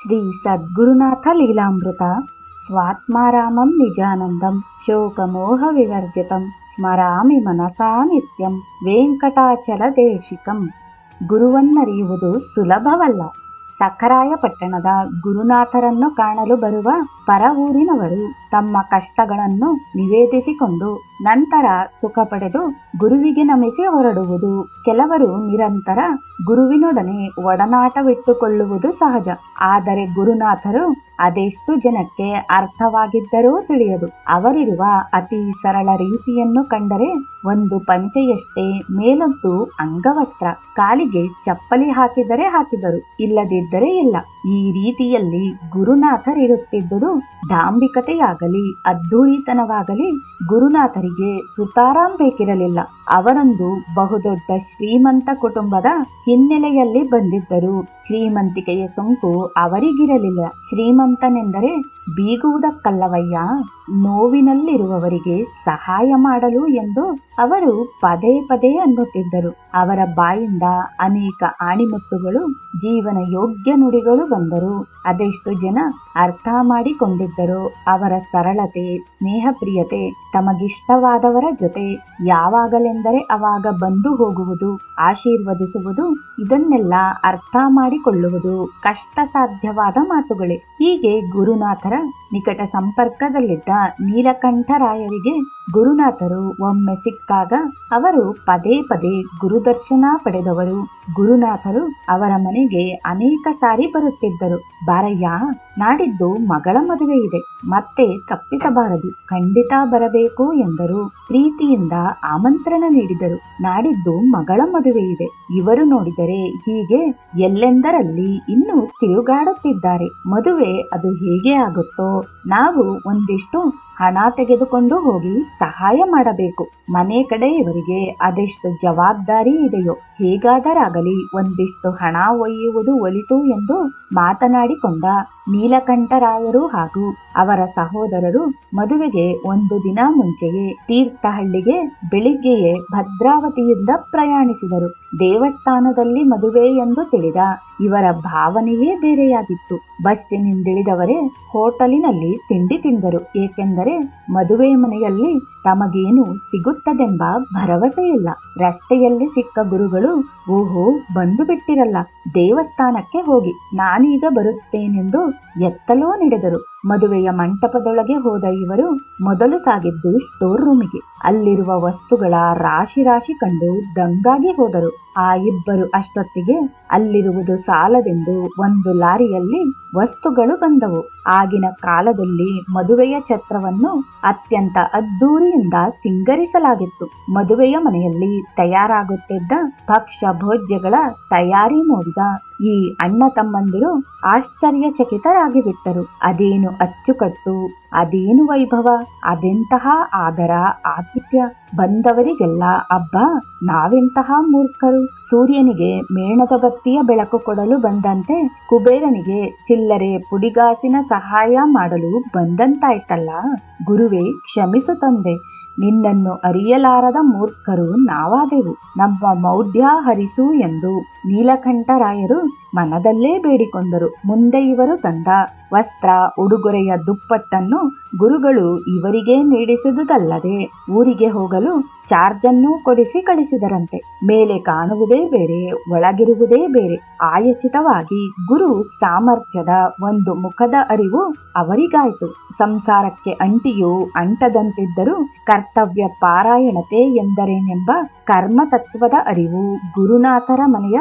ಶ್ರೀ ಸದ್ಗುರುನಾಥ ಲೀಲಾಮೃತ ಸ್ವಾತ್ಮಾರಾಮಂ ನಿಜಾನಂದಂ ಶೋಕಮೋಹ ವಿವರ್ಜಿತಂ ಸ್ಮರಾಮಿ ಮನಸಾ ನಿತ್ಯಂ ವೆಂಕಟಾಚಲ ದೇಶಿಕಂ ಗುರುವನ್ನರಿಯುವುದು ಸುಲಭವಲ್ಲ ಸಖರಾಯ ಪಟ್ಟಣದ ಗುರುನಾಥರನ್ನು ಕಾಣಲು ಬರುವ ಪರ ಊರಿನವರು ತಮ್ಮ ಕಷ್ಟಗಳನ್ನು ನಿವೇದಿಸಿಕೊಂಡು ನಂತರ ಸುಖ ಪಡೆದು ಗುರುವಿಗೆ ನಮಿಸಿ ಹೊರಡುವುದು. ಕೆಲವರು ನಿರಂತರ ಗುರುವಿನೊಡನೆ ಒಡನಾಟವಿಟ್ಟುಕೊಳ್ಳುವುದು ಸಹಜ. ಆದರೆ ಗುರುನಾಥರು ಅದೆಷ್ಟು ಜನಕ್ಕೆ ಅರ್ಥವಾಗಿದ್ದರೂ ತಿಳಿಯದು. ಅವರಿರುವ ಅತಿ ಸರಳ ರೀತಿಯನ್ನು ಕಂಡರೆ ಒಂದು ಪಂಚೆಯಷ್ಟೇ ಮೇಲಂತೂ ಅಂಗವಸ್ತ್ರ. ಕಾಲಿಗೆ ಚಪ್ಪಲಿ ಹಾಕಿದರೆ ಹಾಕಿದರು, ಇಲ್ಲದಿದ್ದರೆ ಇಲ್ಲ. ಈ ರೀತಿಯಲ್ಲಿ ಗುರುನಾಥರಿರುತ್ತಿದ್ದುದು ಡಾಂಬಿಕತೆಯಾಗಲಿ ಅದ್ದೂರಿತನವಾಗಲಿ ಗುರುನಾಥರಿಗೆ ಸುತಾರಾಂ ಬೇಕಿರಲಿಲ್ಲ. ಅವರೊಂದು ಬಹುದೊಡ್ಡ ಶ್ರೀಮಂತ ಕುಟುಂಬದ ಹಿನ್ನೆಲೆಯಲ್ಲಿ ಬಂದಿದ್ದರು. ಶ್ರೀಮಂತಿಕೆಯ ಸೋಂಕು ಅವರಿಗಿರಲಿಲ್ಲ. ಶ್ರೀಮಂತನೆಂದರೆ ಬೀಗುವುದಕ್ಕಲ್ಲವಯ್ಯ, ನೋವಿನಲ್ಲಿರುವವರಿಗೆ ಸಹಾಯ ಮಾಡಲು ಎಂದು ಅವರು ಪದೇ ಪದೇ ಅನ್ನುತ್ತಿದ್ದರು. ಅವರ ಬಾಯಿಂದ ಅನೇಕ ಆಣಿಮುತ್ತುಗಳು, ಜೀವನ ಯೋಗ್ಯ ನುಡಿಗಳು ಬಂದರು. ಅದೆಷ್ಟು ಜನ ಅರ್ಥ ಮಾಡಿಕೊಂಡಿದ್ದರು. ಅವರ ಸರಳತೆ, ಸ್ನೇಹಪ್ರಿಯತೆ ತಮಗಿಷ್ಟವಾದವರ ಜೊತೆ ಯಾವಾಗಲೆಂದರೆ ಅವಾಗ ಬಂದು ಹೋಗುವುದು ಆಶೀರ್ವದಿಸುವುದು ಇದನ್ನೆಲ್ಲ ಅರ್ಥ ಮಾಡಿಕೊಳ್ಳುವುದು ಕಷ್ಟ ಸಾಧ್ಯವಾದ ಮಾತುಗಳೇ. ಹೀಗೆ ಗುರುನಾಥರ ನಿಕಟ ಸಂಪರ್ಕದಲ್ಲಿದ್ದ ನೀಲಕಂಠರಾಯರಿಗೆ ಗುರುನಾಥರು ಒಮ್ಮೆ ಸಿಕ್ಕಾಗ ಅವರು ಪದೇ ಪದೇ ಗುರುದರ್ಶನ ಪಡೆದವರು. ಗುರುನಾಥರು ಅವರ ಮನೆಗೆ ಅನೇಕ ಸಾರಿ ಬರುತ್ತಿದ್ದರು. ಬಾರಯ್ಯ ನಾಡಿದ್ದು ಮಗಳ ಮದುವೆ ಇದೆ. ಮತ್ತೆ ತಪ್ಪಿಸಬಾರದು. ಖಂಡಿತ ಬರಬೇಕು ಎಂದರು. ಪ್ರೀತಿಯಿಂದ ಆಮಂತ್ರಣ ನೀಡಿದರು. ನಾಡಿದ್ದು ಮಗಳ ಮದುವೆ ಇದೆ. ಇವರು ನೋಡಿದರೆ ಹೀಗೆ ಎಲ್ಲೆಂದರಲ್ಲಿ ಇನ್ನೂ ತಿರುಗಾಡುತ್ತಿದ್ದಾರೆ. ಮದುವೆ ಅದು ಹೇಗೆ ಆಗುತ್ತೋ ನಾವು ಒಂದಿಷ್ಟು ಹಣ ತೆಗೆದುಕೊಂಡು ಹೋಗಿ ಸಹಾಯ ಮಾಡಬೇಕು. ಮನೆ ಕಡೆ ಇವರಿಗೆ ಅದೆಷ್ಟು ಜವಾಬ್ದಾರಿ ಇದೆಯೋ, ಹೇಗಾದರಾಗಲಿ ಒಂದಿಷ್ಟು ಹಣ ಒಯ್ಯುವುದು ಒಳಿತು ಎಂದು ಮಾತನಾಡಿಕೊಂಡ ನೀಲಕಂಠರಾಯರು ಹಾಗೂ ಅವರ ಸಹೋದರರು ಮದುವೆಗೆ ಒಂದು ದಿನ ಮುಂಚೆಯೇ ತೀರ್ಥಹಳ್ಳಿಗೆ ಬೆಳಿಗ್ಗೆಯೇ ಭದ್ರಾವತಿಯಿಂದ ಪ್ರಯಾಣಿಸಿದರು. ದೇವಸ್ಥಾನದಲ್ಲಿ ಮದುವೆ ಎಂದು ತಿಳಿದ ಇವರ ಭಾವನೆಯೇ ಬೇರೆಯಾಗಿತ್ತು. ಬಸ್ಸಿನಿಂದಿಳಿದವರೇ ಹೋಟೆಲಿನಲ್ಲಿ ತಿಂಡಿ ತಿಂದರು. ಏಕೆಂದರೆ ಮದುವೆ ಮನೆಯಲ್ಲಿ ತಮಗೇನು ಸಿಗುತ್ತದೆಂಬ ಭರವಸೆ ಇಲ್ಲ ರಸ್ತೆಯಲ್ಲಿ ಸಿಕ್ಕ ಗುರುಗಳು, ಓಹೋ, ಬಂದು ಬಿಟ್ಟಿರಲ್ಲ, ದೇವಸ್ಥಾನಕ್ಕೆ ಹೋಗಿ, ನಾನೀಗ ಬರುತ್ತೇನೆಂದು ಎತ್ತಲೋ ನಡೆದರು. ಮದುವೆಯ ಮಂಟಪದೊಳಗೆ ಹೋದ ಇವರು ಮೊದಲು ಸಾಗಿದ್ದು ಸ್ಟೋರ್ ರೂಮಿಗೆ. ಅಲ್ಲಿರುವ ವಸ್ತುಗಳ ರಾಶಿ ರಾಶಿ ಕಂಡು ದಂಗಾಗಿ ಹೋದರು. ಆ ಇಬ್ಬರು ಅಷ್ಟೊತ್ತಿಗೆ ಅಲ್ಲಿರುವುದು ಸಾಲವೆಂದು ಒಂದು ಲಾರಿಯಲ್ಲಿ ವಸ್ತುಗಳು ಬಂದವು. ಆಗಿನ ಕಾಲದಲ್ಲಿ ಮದುವೆಯ ಛತ್ರವನ್ನು ಅತ್ಯಂತ ಅದ್ದೂರಿಯಿಂದ ಸಿಂಗರಿಸಲಾಗಿತ್ತು. ಮದುವೆಯ ಮನೆಯಲ್ಲಿ ತಯಾರಾಗುತ್ತಿದ್ದ ಭಕ್ಷ್ಯ ಭೋಜ್ಯಗಳ ತಯಾರಿ ನೋಡಿದ ಈ ಅಣ್ಣ ತಮ್ಮಂದಿರು ಆಶ್ಚರ್ಯಚಕಿತರಾಗಿ ಬಿಟ್ಟರು ಅದೇನು ಅಚ್ಚುಕಟ್ಟು, ಅದೇನು ವೈಭವ, ಅದೆಂತಹ ಆದರ ಆತಿಥ್ಯ ಬಂದವರಿಗೆಲ್ಲ, ಅಬ್ಬ, ನಾವೆಂತಹ ಮೂರ್ಖರು? ಸೂರ್ಯನಿಗೆ ಮೇಣದ ಬತ್ತಿಯ ಬೆಳಕು ಕೊಡಲು ಬಂದಂತೆ ಕುಬೇರನಿಗೆ ಚಿಲ್ಲರೆ ಪುಡಿಗಾಸಿನ ಸಹಾಯ ಮಾಡಲು ಬಂದಂತಾಯ್ತಲ್ಲ? ಗುರುವೇ, ಕ್ಷಮಿಸು ತಂದೆ. ನಿನ್ನನ್ನು ಅರಿಯಲಾರದ ಮೂರ್ಖರು ನಾವಾದೆವು. ನಮ್ಮ ಮೌಢ್ಯ ಹರಿಸು ಎಂದು ನೀಲಕಂಠರಾಯರು ಮನದಲ್ಲೇ ಬೇಡಿಕೊಂಡರು. ಮುಂದೆ ಇವರು ತಂದ ವಸ್ತ್ರ, ಉಡುಗೊರೆಯ ದುಪ್ಪಟ್ಟನ್ನು ಗುರುಗಳು ಇವರಿಗೆ ನೀಡಿಸುವುದಲ್ಲದೆ ಊರಿಗೆ ಹೋಗಲು ಚಾರ್ಜನ್ನು ಕೊಡಿಸಿ ಕಳಿಸಿದರಂತೆ. ಮೇಲೆ ಕಾಣುವುದೇ ಬೇರೆ, ಒಳಗಿರುವುದೇ ಬೇರೆ. ಆಯಚಿತವಾಗಿ ಗುರು ಸಾಮರ್ಥ್ಯದ ಒಂದು ಮುಖದ ಅರಿವು ಅವರಿಗಾಯಿತು. ಸಂಸಾರಕ್ಕೆ ಅಂಟಿಯೂ ಅಂಟದಂತಿದ್ದರೂ ಕರ್ತವ್ಯ ಪಾರಾಯಣತೆ ಎಂದರೇನೆಂಬ ಕರ್ಮತತ್ವದ ಅರಿವು ಗುರುನಾಥರ ಮನೆಯ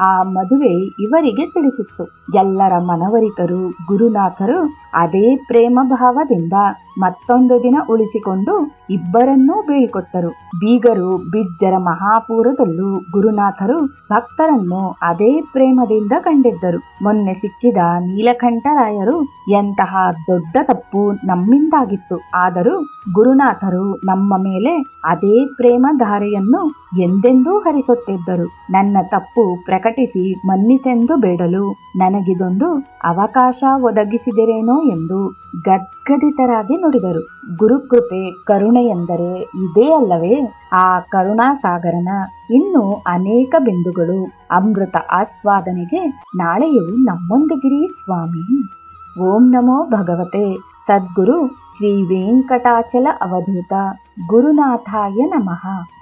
ಆ ಮದುವೆ ಇವರಿಗೆ ತಿಳಿಸಿತ್ತು. ಎಲ್ಲರ ಮನವರಿತರು ಗುರುನಾಥರು ಅದೇ ಪ್ರೇಮ ಭಾವದಿಂದ ಮತ್ತೊಂದು ದಿನ ಉಳಿಸಿಕೊಂಡು ಇಬ್ಬರನ್ನೂ ಬೀಳ್ಕೊಟ್ಟರು. ಬೀಗರು, ಬಿಜ್ಜರ ಮಹಾಪೂರದಲ್ಲೂ ಗುರುನಾಥರು ಭಕ್ತರನ್ನು ಅದೇ ಪ್ರೇಮದಿಂದ ಕಂಡಿದ್ದರು. ಮೊನ್ನೆ ಸಿಕ್ಕಿದ ನೀಲಕಂಠರಾಯರು ಎಂತಹ ದೊಡ್ಡ ತಪ್ಪು ನಮ್ಮಿಂದಾಗಿತ್ತು. ಆದರೂ ಗುರುನಾಥರು ನಮ್ಮ ಮೇಲೆ ಅದೇ ಪ್ರೇಮ ಧಾರೆಯನ್ನು ಎಂದೆಂದೂ ಹರಿಸುತ್ತಿದ್ದರು. ನನ್ನ ತಪ್ಪು ಪ್ರಕಟಿಸಿ ಮನ್ನಿಸೆಂದು ಬೇಡಲು ನನಗಿದೊಂದು ಅವಕಾಶ ಒದಗಿಸಿದರೇನೋ ಎಂದು ಗದ್ಗದಿತರಾಗಿ ನುಡಿದರು. ಗುರುಕೃಪೆ, ಕರುಣೆ ಎಂದರೆ ಇದೇ ಅಲ್ಲವೇ? ಆ ಕರುಣಾಸಾಗರನ ಇನ್ನು ಅನೇಕ ಬಿಂದುಗಳು ಅಮೃತ ಆಸ್ವಾದನೆಗೆ ನಾಳೆಯೂ ನಮ್ಮೊಂದಿಗಿರಿ ಸ್ವಾಮಿ. ಓಂ ನಮೋ ಭಗವತೆ. ಸದ್ಗುರು ಶ್ರೀ ವೆಂಕಟಾಚಲ ಅವಧೂತ. ಗುರುನಾಥಾಯ ನಮಃ.